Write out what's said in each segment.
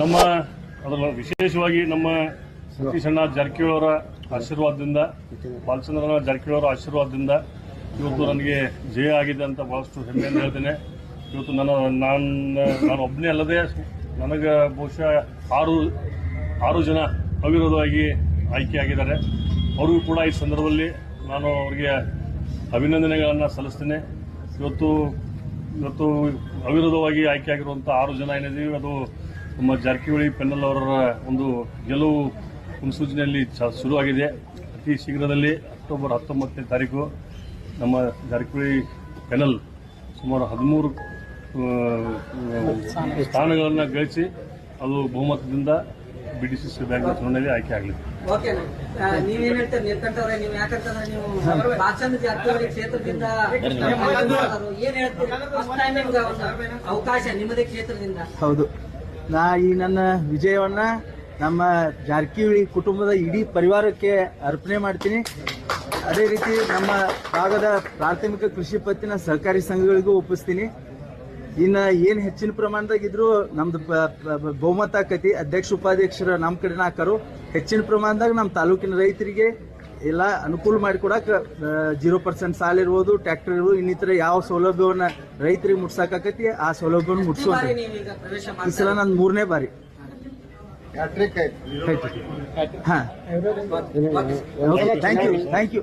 ನಿಮ್ಮ ಅದರ ವಿಶೇಷವಾಗಿ ನಮ್ಮ ಸತೀಶ್ ಅಣ್ಣ ಅವರ ಆಶೀರ್ವಾದದಿಂದ, ಬಾಲಚಂದ್ರನ ಜಾರಕಿಹೊಳಿ ಅವರ ಆಶೀರ್ವಾದದಿಂದ ಇವತ್ತು ನನಗೆ ಜಯ ಆಗಿದೆ ಅಂತ ಭಾಳಷ್ಟು ಹೆಮ್ಮೆಯನ್ನು ಹೇಳ್ತೇನೆ. ಇವತ್ತು ನನ್ನ, ನಾನು ನಾನು ಒಬ್ಬನೇ ಅಲ್ಲದೆ ನನಗೆ ಬಹುಶಃ ಆರು ಆರು ಜನ ಅವಿರೋಧವಾಗಿ ಆಯ್ಕೆಯಾಗಿದ್ದಾರೆ ಅವ್ರಿಗೂ ಕೂಡ ಈ ಸಂದರ್ಭದಲ್ಲಿ ನಾನು ಅವರಿಗೆ ಅಭಿನಂದನೆಗಳನ್ನು ಸಲ್ಲಿಸ್ತೇನೆ. ಇವತ್ತು ಇವತ್ತು ಅವಿರೋಧವಾಗಿ ಆಯ್ಕೆಯಾಗಿರುವಂಥ ಆರು ಜನ ಏನಿದ್ದೀವಿ, ಅದು ನಮ್ಮ ಜಾರಕಿಹೊಳಿ ಪೆನ್ನಲ್ ಅವರ ಒಂದು ಗೆಲುವು ಮುನ್ಸೂಚನೆಯಲ್ಲಿ ಶುರುವಾಗಿದೆ. ಅತಿ ಶೀಘ್ರದಲ್ಲಿ ಅಕ್ಟೋಬರ್ ಹತ್ತೊಂಬತ್ತನೇ ತಾರೀಕು ನಮ್ಮ ಜಾರಕಿಹೊಳಿ ಪೆನಲ್ ಸುಮಾರು ಹದಿಮೂರು ಸ್ಥಾನಗಳನ್ನು ಗಳಿಸಿ, ಅದು ಬಹುಮತದಿಂದ B D C C bank ಚುನಾವಣೆಯಲ್ಲಿ ಆಯ್ಕೆ ಆಗಲಿದೆ ಓಕೆ ನೀವೇನ್ ಹೇಳ್ತೀರಿ? ನೀವು ಯಾಕಂತಂದ್ರೆ ನೀವು ಬಾಚಂದ್ರ ಜಾರಕಿಹೊಳಿ ಕ್ಷೇತ್ರದಿಂದ ಏನ್ ಹೇಳ್ತೀರಿ? ಫಸ್ಟ್ ಟೈಮ್ ಒಂದು ಅವಕಾಶ ನಿಮ್ಮದೇ ಕ್ಷೇತ್ರದಿಂದ. ಹೌದು. ನಾ ಈ ನನ್ನ ವಿಜಯವನ್ನ ನಮ್ಮ ಜಾರಕಿಹೊಳಿ ಕುಟುಂಬದ ಇಡೀ ಪರಿವಾರಕ್ಕೆ ಅರ್ಪಣೆ ಮಾಡ್ತೀನಿ. ಅದೇ ರೀತಿ ನಮ್ಮ ಭಾಗದ ಪ್ರಾಥಮಿಕ ಕೃಷಿ ಪತ್ತಿನ ಸಹಕಾರಿ ಸಂಘಗಳಿಗೂ ಒಪ್ಪಿಸ್ತೀನಿ. ಇನ್ನ ಏನ್ ಹೆಚ್ಚಿನ ಪ್ರಮಾಣದಾಗ ಇದ್ರು ನಮ್ದು ಬಹುಮತ ಆಕತಿ. ಅಧ್ಯಕ್ಷ ಉಪಾಧ್ಯಕ್ಷರ ನಮ್ಮ ಕಡೆನ ಹಾಕರು. ಹೆಚ್ಚಿನ ಪ್ರಮಾಣದಾಗ ನಮ್ಮ ತಾಲೂಕಿನ ರೈತರಿಗೆ ಎಲ್ಲ ಅನುಕೂಲ ಮಾಡಿಕೊಡಕ್ ಜೀರೋ ಪರ್ಸೆಂಟ್ ಸಾಲ ಇರ್ಬೋದು ಟ್ರ್ಯಾಕ್ಟರ್ ಇರ್ಬೋದು ಇನ್ನಿತರ ಯಾವ ಸೌಲಭ್ಯವನ್ನ ರೈತರಿಗೆ ಮುಟ್ಸಕಾಕತಿ ಆ ಸೌಲಭ್ಯವನ್ನು ಮುಟ್ಸೋ ಈ ಸಲ ನಂದು ಮೂರನೇ ಬಾರಿ. ಹಾಂ. Okay thank you thank you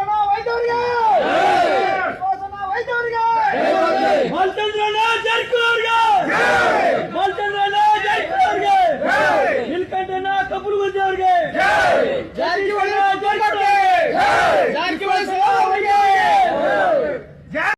పంతొమ్మిది